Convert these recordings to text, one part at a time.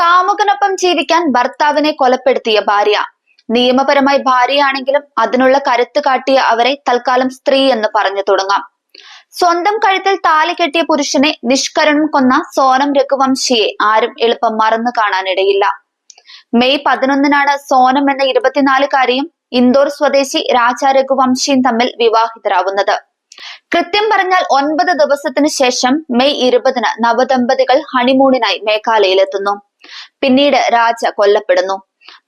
കാമുകനൊപ്പം ജീവിക്കാൻ ഭർത്താവിനെ കൊലപ്പെടുത്തിയ ഭാര്യ. നിയമപരമായി ഭാര്യയാണെങ്കിലും അതിനുള്ള കരുത്ത് കാട്ടിയ അവരെ തൽക്കാലം സ്ത്രീ എന്ന് പറഞ്ഞു തുടങ്ങാം. സ്വന്തം കഴുത്തിൽ താലി കെട്ടിയ പുരുഷനെ നിഷ്കരണം കൊന്ന സോനം രഘുവംശിയെ ആരും എളുപ്പം മറന്നു കാണാനിടയില്ല. മെയ് പതിനൊന്നിനാണ് സോനം എന്ന ഇരുപത്തിനാലുകാരിയും ഇൻഡോർ സ്വദേശി രാജ രഘുവംശിയും തമ്മിൽ വിവാഹിതരാവുന്നത്. കൃത്യം പറഞ്ഞാൽ ഒൻപത് ദിവസത്തിന് ശേഷം മെയ് ഇരുപതിന് നവദമ്പതികൾ ഹണിമൂണിനായി മേഘാലയയിലെത്തുന്നു. പിന്നീട് രാജ കൊല്ലപ്പെടുന്നു.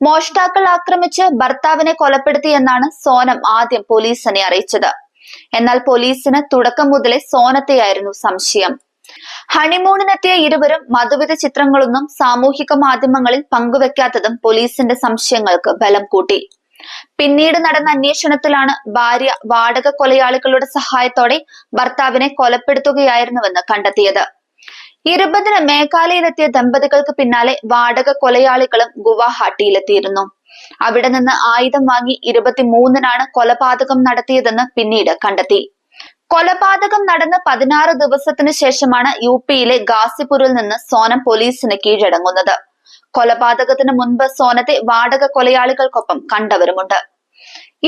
മോഷ്ടാക്കൾ ആക്രമിച്ച് ഭർത്താവിനെ കൊലപ്പെടുത്തിയെന്നാണ് സോനം ആദ്യം പോലീസിനെ അറിയിച്ചത്. എന്നാൽ പോലീസിന് തുടക്കം മുതലേ സോനത്തെയായിരുന്നു സംശയം. ഹണിമൂണിനെത്തിയ ഇരുവരും മധുവിധ ചിത്രങ്ങളൊന്നും സാമൂഹിക മാധ്യമങ്ങളിൽ പങ്കുവെക്കാത്തതും പോലീസിന്റെ സംശയങ്ങൾക്ക് ബലം കൂട്ടി. പിന്നീട് നടന്ന അന്വേഷണത്തിലാണ് ഭാര്യ വാടക കൊലയാളികളുടെ സഹായത്തോടെ ഭർത്താവിനെ കൊലപ്പെടുത്തുകയായിരുന്നുവെന്ന് കണ്ടെത്തിയത്. ഇരുപതിന് മേഘാലയയിലെത്തിയ ദമ്പതികൾക്ക് പിന്നാലെ വാടക കൊലയാളികളും ഗുവാഹട്ടിയിലെത്തിയിരുന്നു. അവിടെ നിന്ന് ആയുധം വാങ്ങി ഇരുപത്തിമൂന്നിനാണ് കൊലപാതകം നടത്തിയതെന്ന് പിന്നീട് കണ്ടെത്തി. കൊലപാതകം നടന്ന് പതിനാറ് ദിവസത്തിന് ശേഷമാണ് യു പിയിലെ ഗാസിപൂരിൽ നിന്ന് സോനം പോലീസിന് കീഴടങ്ങുന്നത്. കൊലപാതകത്തിന് മുൻപ് സോനത്തെ വാടക കൊലയാളികൾക്കൊപ്പം കണ്ടവരുമുണ്ട്.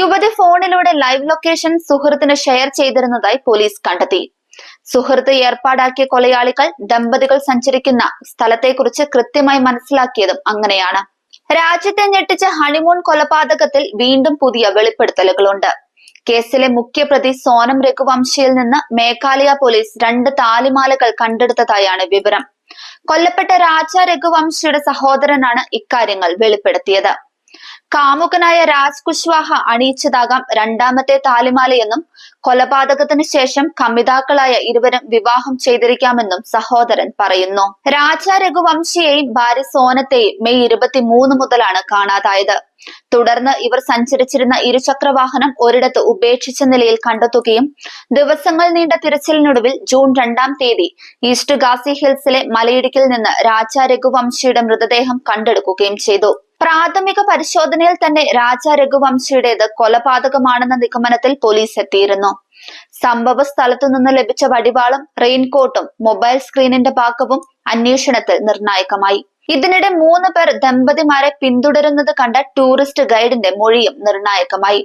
യുവതി ഫോണിലൂടെ ലൈവ് ലൊക്കേഷൻ സുഹൃത്തിന് ഷെയർ ചെയ്തിരുന്നതായി പോലീസ് കണ്ടെത്തി. സുഹൃത്ത് ഏർപ്പാടാക്കിയ കൊലയാളികൾ ദമ്പതികൾ സഞ്ചരിക്കുന്ന സ്ഥലത്തെക്കുറിച്ച് കൃത്യമായി മനസ്സിലാക്കിയതും അങ്ങനെയാണ്. രാജ്യത്തെ ഞെട്ടിച്ച ഹണിമൂൺ കൊലപാതകത്തിൽ വീണ്ടും പുതിയ വെളിപ്പെടുത്തലുകളുണ്ട്. കേസിലെ മുഖ്യപ്രതി സോനം രഘുവംശിയിൽ നിന്ന് മേഘാലയ പോലീസ് രണ്ട് താലിമാലകൾ കണ്ടെടുത്തതായാണ് വിവരം. കൊല്ലപ്പെട്ട രാജ രഘുവംശിയുടെ സഹോദരനാണ് ഇക്കാര്യങ്ങൾ വെളിപ്പെടുത്തിയത്. കാമുകനായ രാജ് കുശ്വാഹ അണിയിച്ചതാകാം രണ്ടാമത്തെ താലിമാലയെന്നും കൊലപാതകത്തിന് ശേഷം കമിതാക്കളായ ഇരുവരും വിവാഹം ചെയ്തിരിക്കാമെന്നും സഹോദരൻ പറയുന്നു. രാജ രഘുവംശിയെയും ഭാര്യ സോനത്തെയും മെയ് ഇരുപത്തിമൂന്ന് മുതലാണ് കാണാതായത്. തുടർന്ന് ഇവർ സഞ്ചരിച്ചിരുന്ന ഇരുചക്രവാഹനം ഒരിടത്ത് ഉപേക്ഷിച്ച നിലയിൽ കണ്ടെത്തുകയും ദിവസങ്ങൾ നീണ്ട തിരച്ചിലിനൊടുവിൽ ജൂൺ രണ്ടാം തീയതി ഈസ്റ്റ് ഗാസി ഹിൽസിലെ മലയിടുക്കിൽ നിന്ന് രാജ രഘുവംശിയുടെ മൃതദേഹം കണ്ടെടുക്കുകയും ചെയ്തു. പ്രാഥമിക പരിശോധനയിൽ തന്നെ രാജ രഘുവംശിയുടേത് കൊലപാതകമാണെന്ന നിഗമനത്തിൽ പോലീസ് എത്തിയിരുന്നു. സംഭവ സ്ഥലത്തു നിന്ന് ലഭിച്ച വടിവാളും റെയിൻകോട്ടും മൊബൈൽ സ്ക്രീനിന്റെ ഭാഗവും അന്വേഷണത്തിൽ നിർണായകമായി. ഇതിനിടെ മൂന്ന് പേർ ദമ്പതിമാരെ പിന്തുടരുന്നത് കണ്ട ടൂറിസ്റ്റ് ഗൈഡിന്റെ മൊഴിയും നിർണായകമായി.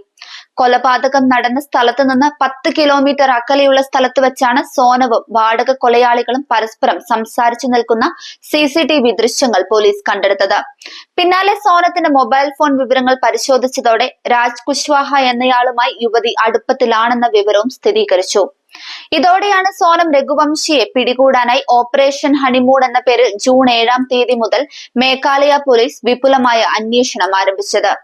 കൊലപാതകം നടന്ന സ്ഥലത്ത് നിന്ന് പത്ത് കിലോമീറ്റർ അകലെയുള്ള സ്ഥലത്ത് വെച്ചാണ് സോനവും വാടക കൊലയാളികളും പരസ്പരം സംസാരിച്ചു നിൽക്കുന്ന സി സി ടി വി ദൃശ്യങ്ങൾ പോലീസ് കണ്ടെടുത്തത്. പിന്നാലെ സോനത്തിന്റെ മൊബൈൽ ഫോൺ വിവരങ്ങൾ പരിശോധിച്ചതോടെ രാജ് കുശ്വാഹ എന്നയാളുമായി യുവതി അടുപ്പത്തിലാണെന്ന വിവരവും സ്ഥിരീകരിച്ചു. ഇതോടെയാണ് സോനം രഘുവംശിയെ പിടികൂടാനായി ഓപ്പറേഷൻ ഹണിമൂൺ എന്ന പേരിൽ ജൂൺ ഏഴാം തീയതി മുതൽ മേഘാലയ പോലീസ് വിപുലമായ അന്വേഷണം ആരംഭിച്ചത്.